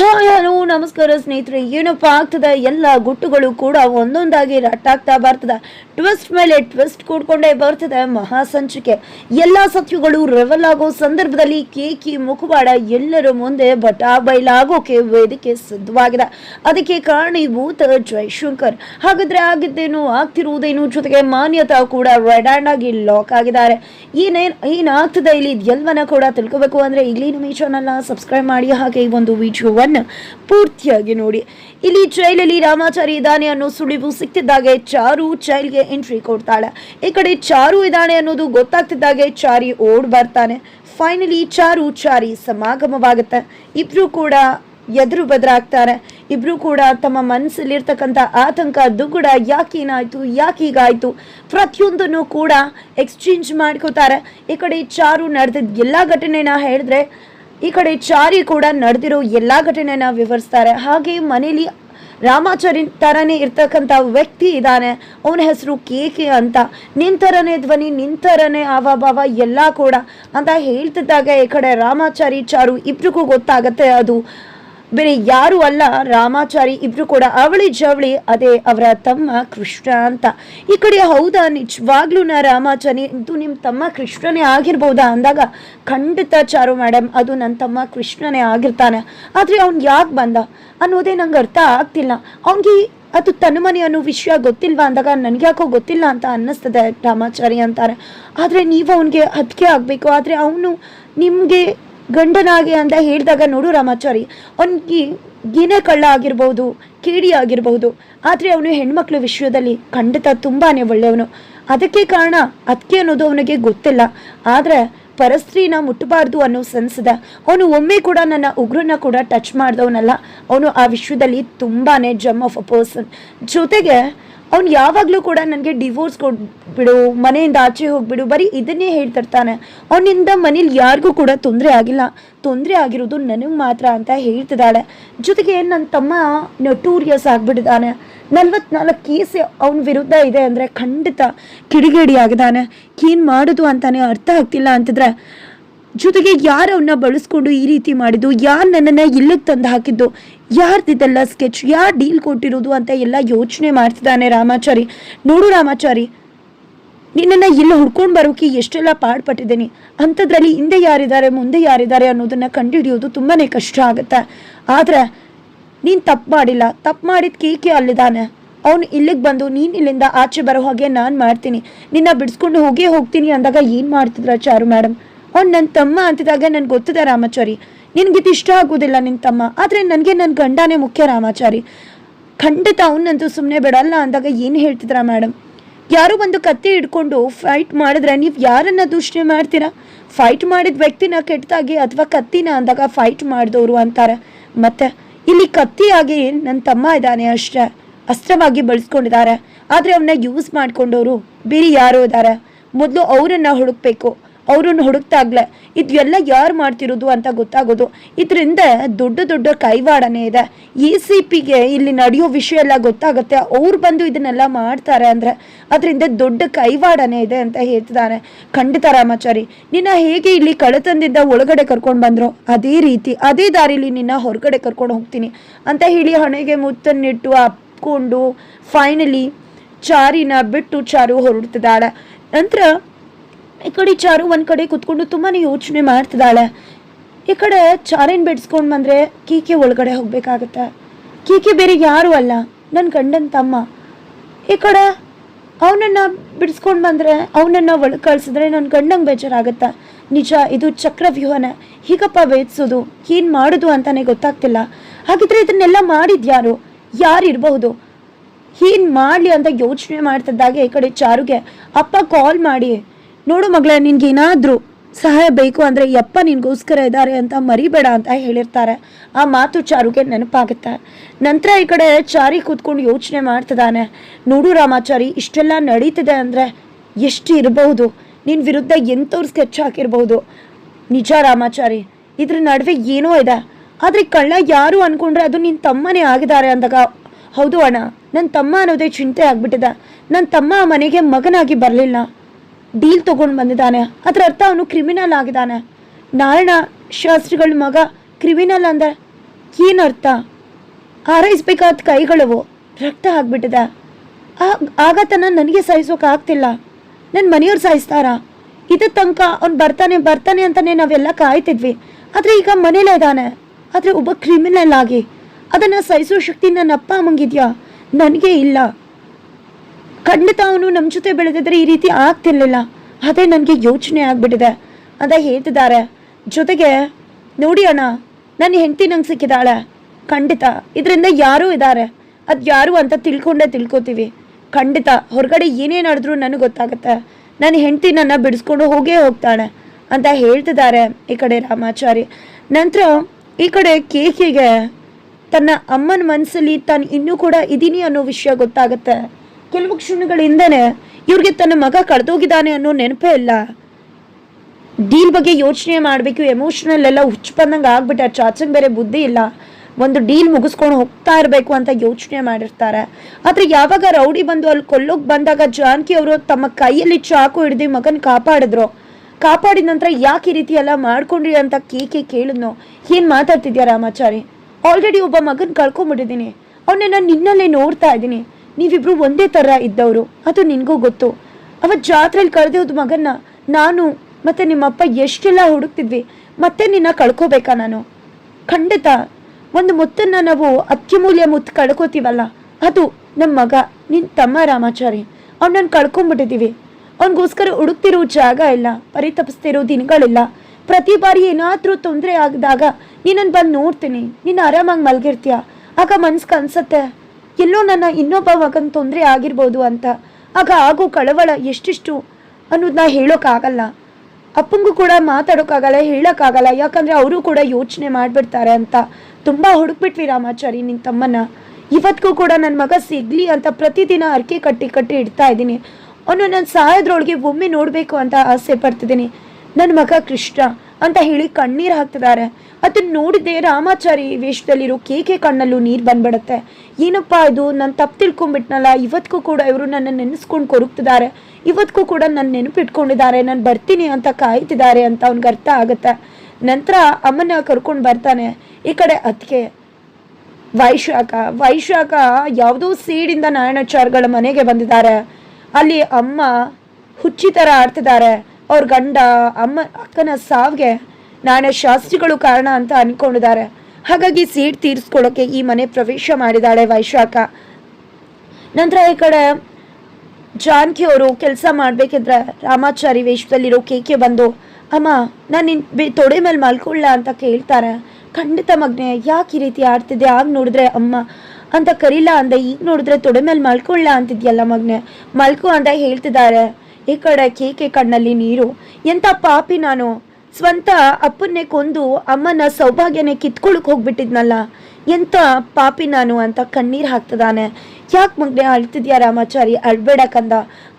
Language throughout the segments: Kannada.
ಹಾಯ್ ಹಲೋ ನಮಸ್ಕಾರ ಸ್ನೇಹಿತರೆ. ಏನಪ್ಪ ಆಗ್ತದೆ? ಎಲ್ಲ ಗುಟ್ಟುಗಳು ಕೂಡ ಒಂದೊಂದಾಗಿ ರಟ್ಟಾಗ್ತಾ ಬರ್ತದೆ. ಟ್ವಿಸ್ಟ್ ಮೇಲೆ ಟ್ವಿಸ್ಟ್ ಕೂಡ್ಕೊಂಡೇ ಬರ್ತದೆ ಮಹಾಸಂಚಿಕೆ. ಎಲ್ಲ ಸತ್ಯಗಳು ರೆವಲ್ ಆಗೋ ಸಂದರ್ಭದಲ್ಲಿ ಕೇಕಿ ಮುಖವಾಡ ಎಲ್ಲರ ಮುಂದೆ ಬಟಾ ಬೈಲಾಗೋಕೆ ವೇದಿಕೆ ಸಿದ್ಧವಾಗಿದೆ. ಅದಕ್ಕೆ ಕಾರಣೀಭೂತ ಜೈಶಂಕರ್. ಹಾಗಾದ್ರೆ ಆಗಿದ್ದೇನು ಆಗ್ತಿರುವುದೇನು ಜೊತೆಗೆ ಮಾನ್ಯತಾ ಕೂಡ ರೆಡ್ ಹ್ಯಾಂಡ್ ಆಗಿ ಲಾಕ್ ಆಗಿದ್ದಾರೆ. ಏನೇನ್ ಏನಾಗ್ತದೆ ಇಲ್ಲಿ? ಎಲ್ಲವನ್ನ ಕೂಡ ತಿಳ್ಕೋಬೇಕು ಅಂದ್ರೆ ಇಲ್ಲಿ ನಮ್ಮ ಈ ಚಾನಲ್ನ ಸಬ್ಸ್ಕ್ರೈಬ್ ಮಾಡಿ. ಹಾಗೆ ಈ ಒಂದು ಪೂರ್ತಿಯಾಗಿ ನೋಡಿ. ಇಲ್ಲಿ ಜೈಲಲ್ಲಿ ರಾಮಾಚಾರಿ ಇದ್ದಾನೆ ಅನ್ನೋ ಸುಳಿವು ಸಿಕ್ತಿದ್ದಾಗೆ ಚಾರು ಜೈಲ್ಗೆ ಎಂಟ್ರಿ ಕೊಡ್ತಾಳೆ. ಈ ಕಡೆ ಚಾರು ಇದ್ದಾನೆ ಅನ್ನೋದು ಗೊತ್ತಾಗ್ತಿದ್ದಾಗೆ ಚಾರಿ ಓಡ್ ಬರ್ತಾನೆ. ಫೈನಲಿ ಚಾರು ಚಾರಿ ಸಮಾಗಮವಾಗುತ್ತೆ. ಇಬ್ರು ಕೂಡ ಎದುರು ಬದರಾಗ್ತಾರೆ ಇಬ್ರು ಕೂಡ ತಮ್ಮ ಮನಸ್ಸಲ್ಲಿರ್ತಕ್ಕಂಥ ಆತಂಕ ದುಗುಡ ಯಾಕೇನಾಯ್ತು ಯಾಕೆ ಹೀಗಾಯ್ತು ಪ್ರತಿಯೊಂದನ್ನು ಕೂಡ ಎಕ್ಸ್ಚೇಂಜ್ ಮಾಡ್ಕೋತಾರೆ. ಈ ಕಡೆ ಚಾರು ನಡೆದಿದ್ದ ಎಲ್ಲ ಘಟನೆನ ಹೇಳಿದ್ರೆ ಈ ಕಡೆ ಚಾರಿ ಕೂಡ ನಡೆದಿರೋ ಎಲ್ಲ ಘಟನೆನ ವಿವರಿಸ್ತಾರೆ. ಹಾಗೆ ಮನೇಲಿ ರಾಮಾಚಾರಿ ತರನೇ ಇರ್ತಕ್ಕಂಥ ವ್ಯಕ್ತಿ ಇದ್ದಾನೆ. ಅವನ ಹೆಸರು ಕೆ ಕೆ ಅಂತ. ನಿಂತರನೇ ಧ್ವನಿ, ನಿಂತರನೇ ಹಾವಭಾವ ಎಲ್ಲ ಕೂಡ ಅಂತ ಹೇಳ್ತಿದ್ದಾಗ ಈ ಕಡೆ ರಾಮಾಚಾರಿ, ಚಾರು ಇಬ್ರಿಗೂ ಗೊತ್ತಾಗತ್ತೆ ಅದು. ಬೇರೆ ಯಾರು ಅಲ್ಲ, ರಾಮಾಚಾರಿ ಇಬ್ರು ಕೂಡ ಅವಳಿ ಜವಳಿ, ಅದೇ ಅವರ ತಮ್ಮ ಕೃಷ್ಣ ಅಂತ. ಈ ಕಡೆ ಹೌದಾ, ನಿಜವಾಗ್ಲೂ ನಾ ರಾಮಾಚಾರಿ, ಇದು ನಿಮ್ಮ ತಮ್ಮ ಕೃಷ್ಣನೇ ಆಗಿರ್ಬೋದಾ ಅಂದಾಗ, ಖಂಡಿತ ಚಾರು ಮೇಡಮ್ ಅದು ನನ್ನ ತಮ್ಮ ಕೃಷ್ಣನೇ ಆಗಿರ್ತಾನೆ. ಆದರೆ ಅವ್ನು ಯಾಕೆ ಬಂದ? ಅನ್ನೋದೇ ನಂಗೆ ಅರ್ಥ ಆಗ್ತಿಲ್ಲ. ಅವನಿಗೆ ಅದು ತನ್ನ ಮನೆ ಅನ್ನೋ ವಿಷಯ ಗೊತ್ತಿಲ್ವಾ ಅಂದಾಗ ನನಗೆ ಯಾಕೋ ಗೊತ್ತಿಲ್ಲ ಅಂತ ಅನ್ನಿಸ್ತದೆ ರಾಮಾಚಾರಿ ಅಂತಾರೆ. ಆದರೆ ನೀವು ಅವನಿಗೆ ಅದಕ್ಕೆ ಆಗಬೇಕು. ಆದರೆ ಅವನು ನಿಮಗೆ ಗಂಡನಾಗಿ ಅಂತ ಹೇಳಿದಾಗ ನೋಡು ರಾಮಾಚಾರಿ ಅವನಿಗೆ ಗಿನೆ ಕಳ್ಳ ಆಗಿರ್ಬೋದು ಕೇಡಿ ಆಗಿರ್ಬೋದು ಆದರೆ ಅವನು ಹೆಣ್ಮಕ್ಳು ವಿಷಯದಲ್ಲಿ ಖಂಡಿತ ತುಂಬಾ ಒಳ್ಳೆಯವನು. ಅದಕ್ಕೆ ಕಾರಣ ಅದಕ್ಕೆ ಅನ್ನೋದು ಅವನಿಗೆ ಗೊತ್ತಿಲ್ಲ. ಆದರೆ ಪರಸ್ತ್ರೀನ ಮುಟ್ಟಬಾರ್ದು ಅನ್ನೋ ಸೆನ್ಸಿದೆ. ಅವನು ಒಮ್ಮೆ ಕೂಡ ನನ್ನ ಉಗ್ರನ್ನ ಕೂಡ ಟಚ್ ಮಾಡಿದವನಲ್ಲ. ಅವನು ಆ ವಿಶ್ವದಲ್ಲಿ ತುಂಬಾ ಜಮ್ ಆಫ್ ಅ ಪರ್ಸನ್. ಜೊತೆಗೆ ಅವ್ನು ಯಾವಾಗಲೂ ಕೂಡ ನನಗೆ ಡಿವೋರ್ಸ್ ಕೊಟ್ಬಿಡು ಮನೆಯಿಂದ ಆಚೆ ಹೋಗ್ಬಿಡು, ಬರೀ ಇದನ್ನೇ ಹೇಳ್ತಿರ್ತಾನೆ. ಅವನಿಂದ ಮನೇಲಿ ಯಾರಿಗೂ ಕೂಡ ತೊಂದರೆ ಆಗಿಲ್ಲ. ತೊಂದರೆ ಆಗಿರೋದು ನನಗೆ ಮಾತ್ರ ಅಂತ ಹೇಳ್ತಿದ್ದಾಳೆ. ಜೊತೆಗೆ ನನ್ನ ತಮ್ಮ ನಟೂರಿಯಸ್ ಆಗಿಬಿಟ್ಟಿದ್ದಾನೆ. ನಲ್ವತ್ನಾಲ್ಕು ಕೇಸ್ ಅವನ ವಿರುದ್ಧ ಇದೆ ಅಂದರೆ ಖಂಡಿತ ಕಿಡಿಗೇಡಿ ಆಗಿದ್ದಾನೆ ಏನು ಮಾಡೋದು ಅಂತಾನೆ ಅರ್ಥ ಆಗ್ತಿಲ್ಲ ಅಂತಿದ್ರೆ ಜೊತೆಗೆ ಯಾರು ಅವನ್ನ ಬಳಸ್ಕೊಂಡು ಈ ರೀತಿ ಮಾಡಿದ್ದು, ಯಾರು ನನ್ನನ್ನು ಇಲ್ಲಿಗೆ ತಂದು ಹಾಕಿದ್ದು ಯಾರ್ದಿದೆಲ್ಲ ಸ್ಕೆಚ್ ಯಾರು ಡೀಲ್ ಕೊಟ್ಟಿರೋದು ಅಂತ ಎಲ್ಲ ಯೋಚನೆ ಮಾಡ್ತಿದ್ದಾನೆ ರಾಮಾಚಾರಿ. ನೋಡು ರಾಮಾಚಾರಿ, ನಿನ್ನನ್ನು ಇಲ್ಲಿ ಹುಡ್ಕೊಂಡು ಬರೋಕೆ ಎಷ್ಟೆಲ್ಲ ಪಾಡ್ಪಟ್ಟಿದ್ದೀನಿ. ಅಂಥದ್ರಲ್ಲಿ ಹಿಂದೆ ಯಾರಿದ್ದಾರೆ, ಮುಂದೆ ಯಾರಿದ್ದಾರೆ ಅನ್ನೋದನ್ನು ಕಂಡುಹಿಡಿಯೋದು ತುಂಬಾ ಕಷ್ಟ ಆಗುತ್ತೆ. ಆದರೆ, ನೀನು ತಪ್ಪು ಮಾಡಿಲ್ಲ. ತಪ್ಪು ಮಾಡಿದ ಕೇಕೆ ಅಲ್ಲಿದ್ದಾನೆ. ಅವನು ಇಲ್ಲಿಗೆ ಬಂದು ನೀನು ಇಲ್ಲಿಂದ ಆಚೆ ಬರೋ ಹಾಗೆ ನಾನು ಮಾಡ್ತೀನಿ. ನಿನ್ನ ಬಿಡಿಸ್ಕೊಂಡು ಹೋಗೇ ಹೋಗ್ತೀನಿ ಅಂದಾಗ ಏನು ಮಾಡ್ತಿದ್ರ ಚಾರು ಮೇಡಮ್ ಅವ್ನು ನನ್ನ ತಮ್ಮ ಅಂತಿದಾಗ ನನ್ಗೆ ಗೊತ್ತಿದೆ ರಾಮಾಚಾರಿ? ನಿನಗಿದು ಇಷ್ಟ ಆಗೋದಿಲ್ಲ ನಿನ್ನ ತಮ್ಮ. ಆದರೆ ನನಗೆ ನನ್ನ ಗಂಡನೇ ಮುಖ್ಯ ರಾಮಾಚಾರಿ. ಖಂಡಿತ ಅವನಂತೂ ಸುಮ್ಮನೆ ಬಿಡಲ್ಲ ಅಂದಾಗ ಏನು ಹೇಳ್ತಿದ್ರ ಮೇಡಮ್ ಯಾರೋ ಒಂದು ಕತ್ತೆ ಹಿಡ್ಕೊಂಡು ಫೈಟ್ ಮಾಡಿದ್ರೆ ನೀವು ಯಾರನ್ನ ದೂಷಣೆ ಮಾಡ್ತೀರಾ? ಫೈಟ್ ಮಾಡಿದ ವ್ಯಕ್ತಿನ ಕೆಟ್ಟದಾಗಿ ಅಥವಾ ಕತ್ತಿನ ಅಂದಾಗ ಫೈಟ್ ಮಾಡಿದವರು ಅಂತಾರೆ. ಮತ್ತೆ, ಇಲ್ಲಿ ಕತ್ತಿಯಾಗಿ ನನ್ನ ತಮ್ಮ ಇದ್ದಾನೆ ಅಷ್ಟೇ. ಅಸ್ತ್ರವಾಗಿ ಬಳಸ್ಕೊಂಡಿದ್ದಾರೆ ಆದರೆ ಅವನ್ನ ಯೂಸ್ ಮಾಡ್ಕೊಂಡವರು ಬೇರೆ ಯಾರೋ ಇದ್ದಾರೆ ಮೊದಲು ಅವರನ್ನು ಹುಡುಕ್ಬೇಕು. ಅವ್ರನ್ನ ಹುಡುಕ್ತಾಗ್ಲೆ ಇದೆಲ್ಲ ಯಾರು ಮಾಡ್ತಿರೋದು ಅಂತ ಗೊತ್ತಾಗೋದು. ಇದರಿಂದ ದೊಡ್ಡ ದೊಡ್ಡ ಕೈವಾಡನೇ ಇದೆ. ಇ ಸಿ ಪಿಗೆ ಇಲ್ಲಿ ನಡೆಯೋ ವಿಷಯ ಎಲ್ಲ ಗೊತ್ತಾಗುತ್ತೆ. ಅವ್ರು ಬಂದು ಇದನ್ನೆಲ್ಲ ಮಾಡ್ತಾರೆ ಅಂದರೆ ಅದರಿಂದ ದೊಡ್ಡ ಕೈವಾಡನೇ ಇದೆ ಅಂತ ಹೇಳ್ತಿದ್ದಾನೆ ಖಂಡಿತ ರಾಮಾಚಾರಿ. ನಿನ್ನ ಹೇಗೆ ಇಲ್ಲಿ ಕಳತನದಿಂದ ಒಳಗಡೆ ಕರ್ಕೊಂಡು ಬಂದರು? ಅದೇ ರೀತಿ, ಅದೇ ದಾರಿಲಿ ನಿನ್ನ ಹೊರಗಡೆ ಕರ್ಕೊಂಡು ಹೋಗ್ತೀನಿ. ಅಂತ ಹೇಳಿ ಹಣೆಗೆ ಮುತ್ತನ್ನಿಟ್ಟು ಅಪ್ಕೊಂಡು ಫೈನಲಿ ಚಾರಿನ ಬಿಟ್ಟು ಚಾರು ಹೊರಡ್ತಿದ್ದಾಳೆ. ನಂತರ ಈ ಕಡೆ ಚಾರು ಒಂದು ಕಡೆ ಕುತ್ಕೊಂಡು ತುಂಬಾ ಯೋಚನೆ ಮಾಡ್ತಿದ್ದಾಳೆ. ಈ ಕಡೆ ಚಾರೇನ್ ಬಿಡಿಸ್ಕೊಂಡು ಬಂದರೆ ಕೀಕೆ ಒಳಗಡೆ ಹೋಗ್ಬೇಕಾಗತ್ತೆ. ಕೀಕೆ ಬೇರೆ ಯಾರು ಅಲ್ಲ ನನ್ನ ಗಂಡನ ತಮ್ಮ. ಈ ಕಡೆ ಅವನನ್ನು ಬಿಡಿಸ್ಕೊಂಡು ಬಂದರೆ ಅವನನ್ನು ಒಳಗೆ ಕಳಿಸಿದ್ರೆ ನನ್ನ ಗಂಡಂಗೆ ಬೇಜಾರಾಗತ್ತೆ. ನಿಜ, ಇದು ಚಕ್ರವ್ಯೂಹನೇ. ಹೀಗಪ್ಪ ಬೇಯಿಸೋದು, ಏನು ಮಾಡೋದು ಅಂತಾನೆ ಗೊತ್ತಾಗ್ತಿಲ್ಲ. ಹಾಗಿದ್ರೆ ಇದನ್ನೆಲ್ಲ ಮಾಡಿದ್ಯಾರು? ಯಾರು ಇರಬಹುದು? ಏನು ಮಾಡಲಿ ಅಂತ ಯೋಚನೆ ಮಾಡ್ತಿದ್ದಾಗ ಈ ಕಡೆ ಚಾರುಗೆ. ಅಪ್ಪ ಕಾಲ್ ಮಾಡಿ ನೋಡು ಮಗಳೇ, ನಿನ್ಗೇನಾದರೂ ಸಹಾಯ ಬೇಕು ಅಂದರೆ ಯಪ್ಪ ನಿನ್ಗೋಸ್ಕರ ಇದ್ದಾರೆ ಅಂತ ಮರಿಬೇಡ ಅಂತ ಹೇಳಿರ್ತಾರೆ. ಆ ಮಾತು ಚಾರುಗೆ ನೆನಪಾಗುತ್ತೆ. ನಂತರ ಈ ಕಡೆ ಚಾರಿ ಕೂತ್ಕೊಂಡು ಯೋಚನೆ ಮಾಡ್ತಿದ್ದಾನೆ. ನೋಡು ರಾಮಾಚಾರಿ, ಇಷ್ಟೆಲ್ಲ ನಡೀತಿದೆ ಅಂದರೆ ಎಷ್ಟು ಇರಬಹುದು? ನಿನ್ನ ವಿರುದ್ಧ ಎಂಥವ್ರು ಸ್ಕೆಚ್ ಹಾಕಿರ್ಬೋದು ನಿಜ ರಾಮಾಚಾರಿ, ಇದ್ರ ನಡುವೆ ಏನೋ ಇದೆ. ಆದರೆ ಕಳ್ಳ ಯಾರು ಅಂದ್ಕೊಂಡ್ರೆ ಅದು ನಿನ್ನ ತಮ್ಮನೇ ಆಗಿದ್ದಾರೆ ಅಂದಾಗ, ಹೌದು ಅಣ್ಣ ನನ್ನ ತಮ್ಮ ಅನ್ನೋದೇ ಚಿಂತೆ ಆಗಿಬಿಟ್ಟಿದೆ. ನನ್ನ ತಮ್ಮ ಮನೆಗೆ ಮಗನಾಗಿ ಬರಲಿಲ್ಲ. ಡೀಲ್ ತೊಗೊಂಡು ಬಂದಿದ್ದಾನೆ. ಅದರ ಅರ್ಥ ಅವನು ಕ್ರಿಮಿನಲ್ ಆಗಿದ್ದಾನೆ. ನಾರಾಯಣ ಶಾಸ್ತ್ರಿಗಳ ಮಗ ಕ್ರಿಮಿನಲ್ ಅಂದರೆ ಅರ್ಥ? ಹಾರೈಸ್ಬೇಕಾದ ಕೈಗಳವು ರಕ್ತ ಆಗ್ಬಿಟ್ಟಿದೆ. ಆಗ ತನ ನನಗೆ ಸಹಿಸೋಕೆ ಆಗ್ತಿಲ್ಲ. ನನ್ನ ಮನೆಯವ್ರು ಸಾಯಿಸ್ತಾರಾ ಇದ್ರ ತನಕ ಅವ್ನು ಬರ್ತಾನೆ ಬರ್ತಾನೆ ಅಂತಲೇ ನಾವೆಲ್ಲ ಕಾಯ್ತಿದ್ವಿ. ಆದರೆ ಈಗ ಮನೇಲೇ ಇದ್ದಾನೆ. ಆದರೆ ಒಬ್ಬ ಕ್ರಿಮಿನಲ್ ಆಗಿ. ಅದನ್ನು ಸಹಿಸೋ ಶಕ್ತಿ ನನ್ನ ಅಪ್ಪ ಅಮ್ಮಂಗಿದೆಯಾ ನನಗೆ ಇಲ್ಲ. ಖಂಡಿತ ಅವನು ನಮ್ಮ ಜೊತೆ ಬೆಳೆದಿದ್ರೆ ಈ ರೀತಿ ಆಗ್ತಿರ್ಲಿಲ್ಲ. ಅದೇ ನನಗೆ ಯೋಚನೆ ಆಗಿಬಿಟ್ಟಿದೆ. ಅಂತ ಹೇಳ್ತಿದ್ದಾರೆ. ಜೊತೆಗೆ, ನೋಡಿ ಅಣ್ಣ, ನನ್ನ ಹೆಂಡತಿ ನಂಗೆ ಸಿಕ್ಕಿದಾಳೆ. ಖಂಡಿತ. ಇದರಿಂದ ಯಾರೂ ಇದ್ದಾರೆ ಅದು ಯಾರು ಅಂತ ತಿಳ್ಕೊಂಡೇ ತಿಳ್ಕೊತೀವಿ. ಖಂಡಿತ. ಹೊರಗಡೆ ಏನೇ ನಡೆದ್ರು ನನಗೆ ಗೊತ್ತಾಗುತ್ತೆ. ನನ್ನ ಹೆಂಡತಿ ನನ್ನ ಬಿಡಿಸ್ಕೊಂಡು ಹೋಗೇ ಹೋಗ್ತಾಳೆ. ಅಂತ ಹೇಳ್ತಿದ್ದಾರೆ ಈ ಕಡೆ ರಾಮಾಚಾರಿ. ನಂತರ ಈ ಕಡೆ ಕೇಕಿಗೆ ತನ್ನ ಅಮ್ಮನ ಮನಸ್ಸಲ್ಲಿ ತಾನು ಇನ್ನೂ ಕೂಡ ಇದ್ದೀನಿ ಅನ್ನೋ ವಿಷಯ ಗೊತ್ತಾಗುತ್ತೆ. ಕೆಲವು ಕ್ಷಣಗಳಿಂದನೇ ಇವ್ರಿಗೆ ತನ್ನ ಮಗ ಕಳೆದೋಗಿದ್ದಾನೆ ಅನ್ನೋ ನೆನಪೇ ಇಲ್ಲ. ಡೀಲ್ ಬಗ್ಗೆ ಯೋಚನೆ ಮಾಡಬೇಕು ಎಮೋಷನಲ್ ಎಲ್ಲ ಹುಚ್ಚು ಬಂದಂಗೆ ಆಗ್ಬಿಟ್ಟೆ ಆ ಚಾಚನ್ ಬೇರೆ ಬುದ್ಧಿ ಇಲ್ಲ. ಒಂದು ಡೀಲ್ ಮುಗಿಸ್ಕೊಂಡು ಹೋಗ್ತಾ ಇರಬೇಕು ಅಂತ ಯೋಚನೆ ಮಾಡಿರ್ತಾರೆ. ಆದರೆ ಯಾವಾಗ ರೌಡಿ ಬಂದು ಅಲ್ಲಿ ಕೊಲ್ಲೋಗಿ ಬಂದಾಗ ಜಾನಕಿ ಅವರು ತಮ್ಮ ಕೈಯಲ್ಲಿ ಚಾಕು ಹಿಡಿದು ಮಗನ ಕಾಪಾಡಿದ್ರು. ಕಾಪಾಡಿದ ನಂತರ ಯಾಕೆ ಈ ರೀತಿ ಎಲ್ಲ ಮಾಡ್ಕೊಂಡ್ರಿ ಅಂತ ಕೇಕೆ ಕೇಳಿದ್ನು. ಏನು ಮಾತಾಡ್ತಿದ್ಯಾ ರಾಮಾಚಾರಿ? ಆಲ್ರೆಡಿ ಒಬ್ಬ ಮಗನ ಕಳ್ಕೊಂಬಿಟ್ಟಿದ್ದೀನಿ. ನಾನು ನಿನ್ನಲ್ಲೇ ನೋಡ್ತಾ ಇದ್ದೀನಿ. ನೀವಿಬ್ರು ಒಂದೇ ಥರ ಇದ್ದವರು. ಅದು ನಿನಗೂ ಗೊತ್ತು. ಅವ ಜಾತ್ರೆಯಲ್ಲಿ ಕಳೆದೋದು ಮಗನ್ನ ನಾನು ಮತ್ತೆ ನಿಮ್ಮಪ್ಪ ಎಷ್ಟೆಲ್ಲ ಹುಡುಕ್ತಿದ್ವಿ. ಮತ್ತೆ ನಿನ್ನ ಕಳ್ಕೋಬೇಕಾ ನಾನು? ಖಂಡಿತ. ಒಂದು ಮುತ್ತನ್ನ ನಾವು ಅತ್ಯಮೂಲ್ಯ ಮುತ್ತು ಕಳ್ಕೋತೀವಲ್ಲ, ಅದು ನಮ್ಮ ಮಗ ನಿನ್ನ ತಮ್ಮ ರಾಮಾಚಾರಿ. ಅವನನ್ನು ಕಳ್ಕೊಂಡ್ಬಿಟ್ಟಿದ್ದೀವಿ ಅವನಿಗೋಸ್ಕರ ಹುಡುಕ್ತಿರೋ ಜಾಗ ಇಲ್ಲ, ಪರಿತಪಿಸ್ತಿರೋ ದಿನಗಳಿಲ್ಲ. ಪ್ರತಿ ಬಾರಿ ಏನಾದರೂ ತೊಂದರೆ ಆಗಿದಾಗ ನೀನನ್ನು ಬಂದು ನೋಡ್ತೀನಿ. ನೀನು ಆರಾಮಾಗಿ ಮಲಗಿರ್ತೀಯ? ಆಗ ಮನ್ಸ್ಗೆ ಅನ್ಸತ್ತೆ. ಎಲ್ಲೋ ನನ್ನ ಇನ್ನೊಬ್ಬ ಮಗನ ತೊಂದರೆ ಆಗಿರ್ಬೋದು ಅಂತ. ಆಗ ಆಗೋ ಕಳವಳ ಎಷ್ಟಿಷ್ಟು ಅನ್ನೋದನ್ನ ಹೇಳೋಕ್ಕಾಗಲ್ಲ ಅಪ್ಪಂಗೂ ಕೂಡ ಮಾತಾಡೋಕ್ಕಾಗಲ್ಲ ಹೇಳೋಕ್ಕಾಗಲ್ಲ ಯಾಕಂದರೆ ಅವರು ಕೂಡ ಯೋಚನೆ ಮಾಡಿಬಿಡ್ತಾರೆ ಅಂತ. ತುಂಬ ಹುಡುಕ್ಬಿಟ್ವಿ ರಾಮಾಚಾರಿ ನಿನ್ನ ತಮ್ಮನ ಇವತ್ತಿಗೂ ಕೂಡ ನನ್ನ ಮಗ ಸಿಗ್ಲಿ ಅಂತ ಪ್ರತಿದಿನ ಅರ್ಕೆ ಕಟ್ಟಿ ಕಟ್ಟಿ ಇಡ್ತಾ ಇದ್ದೀನಿ. ಅವನು ನನ್ನ ಸಾಯದ್ರೊಳಗೆ ಒಮ್ಮೆ ನೋಡಬೇಕು ಅಂತ ಆಸೆ ಪಡ್ತಿದ್ದೀನಿ. ನನ್ನ ಮಗ ಕೃಷ್ಣ ಅಂತ ಹೇಳಿ ಕಣ್ಣೀರು ಹಾಕ್ತಿದ್ದಾರೆ. ಅದನ್ನ ನೋಡಿದೆ ರಾಮಾಚಾರಿ ವೇಷದಲ್ಲಿರೋ ಕೇಕೆ ಕಣ್ಣಲ್ಲೂ ನೀರು ಬಂದ್ಬಿಡತ್ತೆ. ಏನಪ್ಪ ಇದು? ನಾನು ತಪ್ಪು ತಿಳ್ಕೊಂಡ್ಬಿಟ್ನಲ್ಲ ಇವತ್ತಿಗೂ ಕೂಡ ಇವರು ನನ್ನ ನೆನೆಸ್ಕೊಂಡು ಕೊರುಕ್ತಿದ್ದಾರೆ ಇವತ್ತಿಗೂ ಕೂಡ ನನ್ನ ನೆನಪಿಟ್ಕೊಂಡಿದ್ದಾರೆ, ನಾನು ಬರ್ತೀನಿ ಅಂತ ಕಾಯ್ತಿದ್ದಾರೆ ಅಂತ ಅವ್ನಿಗೆ ಅರ್ಥ ಆಗುತ್ತೆ. ನಂತರ ಅಮ್ಮನ ಕರ್ಕೊಂಡು ಬರ್ತಾನೆ. ಈ ಕಡೆ ಅದಕ್ಕೆ ವೈಶಾಖ. ವೈಶಾಖ ಯಾವುದೋ ಸೀಡಿಂದ ನಾರಾಯಣಾಚಾರ್ಗಳ ಮನೆಗೆ ಬಂದಿದ್ದಾರೆ. ಅಲ್ಲಿ ಅಮ್ಮ ಹುಚ್ಚಿ ಥರ ಆಡ್ತಿದ್ದಾರೆ. ಅವ್ರ ಗಂಡ ಅಮ್ಮ, ಅಕ್ಕನ ಸಾವಿಗೆ ನಾರಾಯಣ ಶಾಸ್ತ್ರಿಗಳು ಕಾರಣ ಅಂತ ಅನ್ಕೊಂಡಿದ್ದಾರೆ. ಹಾಗಾಗಿ ಸೀಟ್ ತೀರಿಸ್ಕೊಳ್ಳೋಕೆ ಈ ಮನೆ ಪ್ರವೇಶ ಮಾಡಿದಾಳೆ ವೈಶಾಖ. ನಂತರ ಈ ಕಡೆ ಜಾನಕಿ ಅವರು ಕೆಲಸ ಮಾಡಬೇಕಿದ್ರೆ ರಾಮಾಚಾರಿ ವೇಷದಲ್ಲಿರೋ ಕೇಕೆ ಬಂದು, ಅಮ್ಮ, ನಾನು ನಿನ್ನ ತೊಡೆ ಮೇಲೆ ಮಲ್ಕೊಳ್ಳ ಅಂತ ಕೇಳ್ತಾರೆ. ಖಂಡಿತ ಮಗ್ನೆ, ಯಾಕೆ ಈ ರೀತಿ ಆಡ್ತಿದ್ದೆ? ಆಗ ನೋಡಿದ್ರೆ ಅಮ್ಮ ಅಂತ ಕರೀಲ ಅಂದೆ. ಈಗ ನೋಡಿದ್ರೆ ತೊಡೆ ಮೇಲೆ ಮಲ್ಕೊಳ್ಳ ಅಂತಿದ್ಯಲ್ಲ ಮಗ್ನೆ. ಮಲ್ಕು ಅಂತ ಹೇಳ್ತಿದ್ದಾರೆ. ಈ ಕಡೆ ಕೇಕೆ ಕಣ್ಣಲ್ಲಿ ನೀರು. ಎಂಥ ಪಾಪಿ ನಾನು. ಸ್ವಂತ ಅಪ್ಪನ್ನೇ ಕೊಂದು ಅಮ್ಮನ ಸೌಭಾಗ್ಯನೇ ಕಿತ್ಕೊಳಕ್ ಹೋಗ್ಬಿಟ್ಟಿದ್ನಲ್ಲ. ಎಂಥ ಪಾಪಿ ನಾನು ಅಂತ ಕಣ್ಣೀರು ಹಾಕ್ತಿದ್ದಾನೆ ಯಾಕೆ ಮಗ್ನೆ ಅಳ್ತಿದ್ಯಾ ರಾಮಾಚಾರಿ, ಅಳ್ಬೇಡ ಕಂದ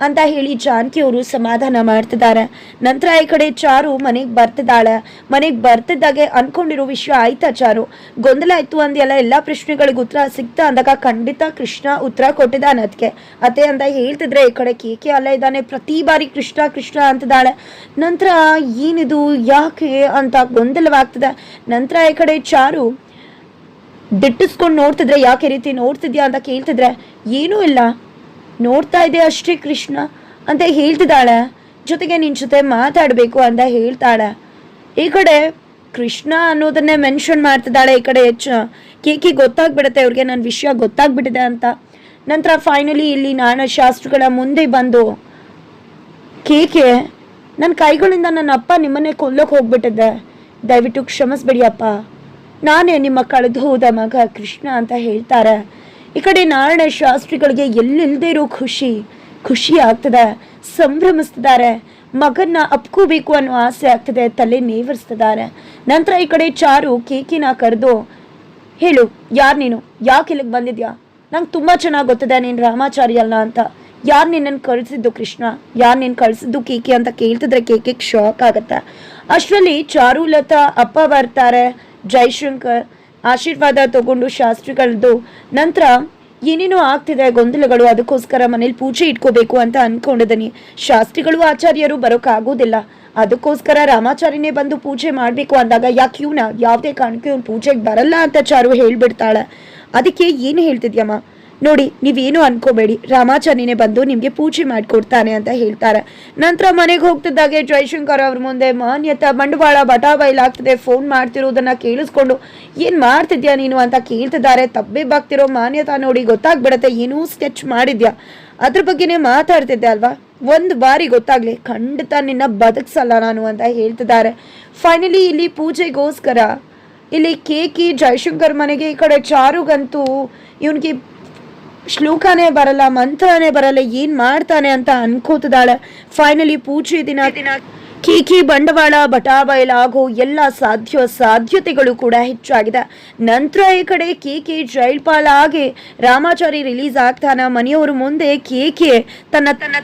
ಅಂತ ಹೇಳಿ ಜಾನಕಿ ಅವರು ಸಮಾಧಾನ ಮಾಡ್ತಿದ್ದಾರೆ. ನಂತರ ಈ ಕಡೆ ಚಾರು ಮನೆಗೆ ಬರ್ತಿದ್ದಾಳೆ. ಮನೆಗೆ ಬರ್ತಿದ್ದಾಗೆ ಅನ್ಕೊಂಡಿರೋ ವಿಷಯ ಆಯ್ತಾ ಚಾರು? ಗೊಂದಲ ಆಯ್ತು ಅಂದೆಲ್ಲ ಎಲ್ಲ ಪ್ರಶ್ನೆಗಳಿಗೆ ಉತ್ತರ ಸಿಗ್ತಾ ಅಂದಾಗ ಖಂಡಿತ ಕೃಷ್ಣ ಉತ್ತರ ಕೊಟ್ಟಿದ್ದಾನೆ ಅದಕ್ಕೆ ಅದೇ ಅಂತ ಹೇಳ್ತಿದ್ರೆ ಈ ಕಡೆ ಕೇಕೆ ಅಲ್ಲ ಇದ್ದಾನೆ, ಪ್ರತಿ ಬಾರಿ ಕೃಷ್ಣ ಕೃಷ್ಣ ಅಂತಿದ್ದಾಳೆ. ನಂತರ ಏನಿದು, ಯಾಕೆ ಅಂತ ಗೊಂದಲವಾಗ್ತದೆ. ನಂತರ ಈ ಕಡೆ ಚಾರು ದಿಟ್ಟಿಸ್ಕೊಂಡು ನೋಡ್ತಿದ್ರೆ ಯಾಕೆ ರೀತಿ ನೋಡ್ತಿದ್ಯಾ ಅಂತ ಕೇಳ್ತಿದ್ರೆ, ಏನೂ ಇಲ್ಲ. ನೋಡ್ತಾ ಇದೆ ಅಷ್ಟೇ ಕೃಷ್ಣ ಅಂತ ಹೇಳ್ತಿದ್ದಾಳೆ. ಜೊತೆಗೆ ನಿನ್ನ ಜೊತೆ ಮಾತಾಡಬೇಕು ಅಂತ ಹೇಳ್ತಾಳೆ. ಈ ಕಡೆ ಕೃಷ್ಣ ಅನ್ನೋದನ್ನೇ ಮೆನ್ಷನ್ ಮಾಡ್ತಿದ್ದಾಳೆ. ಈ ಕಡೆ ಹೆಚ್ಚು ಕೇಕಿ ಗೊತ್ತಾಗ್ಬಿಡುತ್ತೆ ಅವ್ರಿಗೆ ನನ್ನ ವಿಷಯ ಗೊತ್ತಾಗ್ಬಿಟ್ಟಿದೆ ಅಂತ. ನಂತರ ಫೈನಲಿ ಇಲ್ಲಿ ನಾನು ಶಾಸ್ತ್ರಗಳ ಮುಂದೆ ಬಂದು ಕೇಕೆ ನನ್ನ ಕೈಗಳಿಂದ ನನ್ನ ಅಪ್ಪ ನಿಮ್ಮನ್ನೇ ಕೊಲ್ಲೋಕೆ ಹೋಗ್ಬಿಟ್ಟಿದ್ದೆ. ದಯವಿಟ್ಟು ಕ್ಷಮಿಸ್ಬೇಡಿ ಅಪ್ಪ. ನಾನೇ ನಿಮ್ಮ ಕಳೆದು ಹೋದ ಮಗ ಕೃಷ್ಣ ಅಂತ ಹೇಳ್ತಾರೆ. ಈ ಕಡೆ ನಾರಾಯಣ ಶಾಸ್ತ್ರಿಗಳಿಗೆ ಎಲ್ಲಿಲ್ಲದೆ ಇರೋ ಖುಷಿ. ಖುಷಿ ಆಗ್ತದೆ. ಸಂಭ್ರಮಿಸ್ತಿದ್ದಾರೆ. ಮಗನ್ನ ಅಪ್ಕೋಬೇಕು ಅನ್ನೋ ಆಸೆ ಆಗ್ತದೆ. ತಲೆ ನೇವರಿಸ್ತಿದ್ದಾರೆ. ನಂತರ ಈ ಕಡೆ ಚಾರು ಕೇಕಿನ ಕರೆದು, ಹೇಳು, ಯಾರು ನೀನು? ಯಾಕೆ ಇಲ್ಲಿಗೆ ಬಂದಿದ್ಯಾ? ನಂಗೆ ತುಂಬ ಚೆನ್ನಾಗಿ ಗೊತ್ತಿದೆ ನೀನು ರಾಮಾಚಾರ್ಯ ಅಲ್ಲ ಅಂತ. ಯಾರು ನಿನ್ನನ್ನು ಕಳಿಸಿದ್ದು ಕೃಷ್ಣ? ಯಾರು ನೀನು ಕಳಿಸಿದ್ದು ಕೇಕೆ? ಅಂತ ಕೇಳ್ತಿದ್ರೆ ಕೇಕೆಗೆ ಶಾಕ್ ಆಗುತ್ತೆ. ಅಷ್ಟರಲ್ಲಿ ಚಾರುಲತಾ, ಅಪ್ಪ ಬರ್ತಾರೆ. ಜೈಶಂಕರ್ ಆಶೀರ್ವಾದ ತಗೊಂಡು ಶಾಸ್ತ್ರಿಗಳದ್ದು ನಂತರ ಏನೇನೋ ಆಗ್ತಿದೆ, ಗೊಂದಲಗಳು, ಅದಕ್ಕೋಸ್ಕರ ಮನೇಲಿ ಪೂಜೆ ಇಟ್ಕೋಬೇಕು ಅಂತ ಅನ್ಕೊಂಡಿದ್ದೀನಿ. ಶಾಸ್ತ್ರಿಗಳು, ಆಚಾರ್ಯರು ಬರೋಕ್ಕಾಗೋದಿಲ್ಲ ಅದಕ್ಕೋಸ್ಕರ ರಾಮಾಚಾರ್ಯನೇ ಬಂದು ಪೂಜೆ ಮಾಡಬೇಕು ಅಂದಾಗ ಯಾಕೆ ಇವನ ಯಾವುದೇ ಕಾರಣಕ್ಕೆ ಇವ್ನು ಪೂಜೆಗೆ ಬರಲ್ಲ ಅಂತ ಚಾರು ಹೇಳ್ಬಿಡ್ತಾಳೆ. ಅದಕ್ಕೆ ಏನು ಹೇಳ್ತಿದ್ಯಮ್ಮ? ನೋಡಿ, ನೀವೇನು ಅನ್ಕೋಬೇಡಿ. ರಾಮಾಚಾರಿನೇ ಬಂದು ನಿಮಗೆ ಪೂಜೆ ಮಾಡಿಕೊಡ್ತಾನೆ ಅಂತ ಹೇಳ್ತಾರೆ. ನಂತರ ಮನೆಗೆ ಹೋಗ್ತಿದ್ದಾಗೆ ಜಯಶಂಕರ್ ಅವ್ರ ಮುಂದೆ, ಮಾನ್ಯತ, ಬಂಡವಾಳ ಬಟಾ ಬೈಲಾಗ್ತದೆ ಫೋನ್ ಮಾಡ್ತಿರೋದನ್ನ ಕೇಳಿಸ್ಕೊಂಡು, ಏನು ಮಾಡ್ತಿದ್ಯಾ ನೀನು? ಅಂತ ಕೇಳ್ತಿದ್ದಾರೆ. ತಬ್ಬೆ ಬಾಗ್ತಿರೋ ಮಾನ್ಯತಾ ನೋಡಿ ಗೊತ್ತಾಗ್ಬಿಡತ್ತೆ, ಏನೂ ಸ್ಕೆಚ್ ಮಾಡಿದ್ಯಾ? ಅದ್ರ ಬಗ್ಗೆನೇ ಮಾತಾಡ್ತಿದ್ದೆ ಅಲ್ವಾ? ಒಂದು ಬಾರಿ ಗೊತ್ತಾಗ್ಲಿ, ಖಂಡಿತ ನಿನ್ನ ಬದುಕ್ಸಲ್ಲ ನಾನು ಅಂತ ಹೇಳ್ತಿದ್ದಾರೆ. ಫೈನಲಿ ಇಲ್ಲಿ ಪೂಜೆಗೋಸ್ಕರ, ಇಲ್ಲಿ ಕೇಕಿ ಜಯಶಂಕರ್ ಮನೆಗೆ ಈ ಕಡೆ ಚಾರುಗಂತೂ, ಇವನಿಗೆ ಶ್ಲೋಕನೇ ಬರಲ್ಲ, ಮಂತ್ರನೇ ಬರಲ್ಲ, ಏನ್ ಮಾಡ್ತಾನೆ ಅಂತ ಅನ್ಕೋತಿದ್ದಾಳೆ. ಫೈನಲಿ ಪೂಜೆ ದಿನ. ದಿನ ಕೀಕಿ ಬಂಡವಾಳ ಬಟಾಬಯಲಾಗೋ ಎಲ್ಲ ಸಾಧ್ಯ ಸಾಧ್ಯತೆಗಳು ಕೂಡ ಹೆಚ್ಚಾಗಿದೆ. ನಂತರ ಈ ಕಡೆ ಕೇಕೆ ಜೈಲ್ ಆಗಿ ರಾಮಾಚಾರಿ ರಿಲೀಸ್ ಆಗ್ತಾನ. ಮನೆಯವ್ರ ಮುಂದೆ ಕೇಕೆ ತನ್ನ ತನ್ನ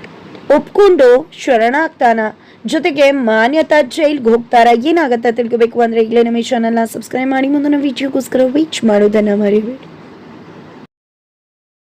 ಒಪ್ಕೊಂಡು ಶರಣಾಗ್ತಾನ. ಜೊತೆಗೆ ಮಾನ್ಯತಾ ಜೈಲ್ಗೆ ಹೋಗ್ತಾರ. ಏನಾಗತ್ತೆ ತಿಳ್ಕೋಬೇಕು ಅಂದ್ರೆ ಈಗಲೇ ನಮ್ಮ ಚಾನಲ್ನ ಸಬ್ಸ್ಕ್ರೈಬ್ ಮಾಡಿ. ಮುಂದಿನ ವಿಡಿಯೋಗೋಸ್ಕರ ವೀಚ್ ಮಾಡೋದನ್ನ ಮರಿಬೇಡಿ.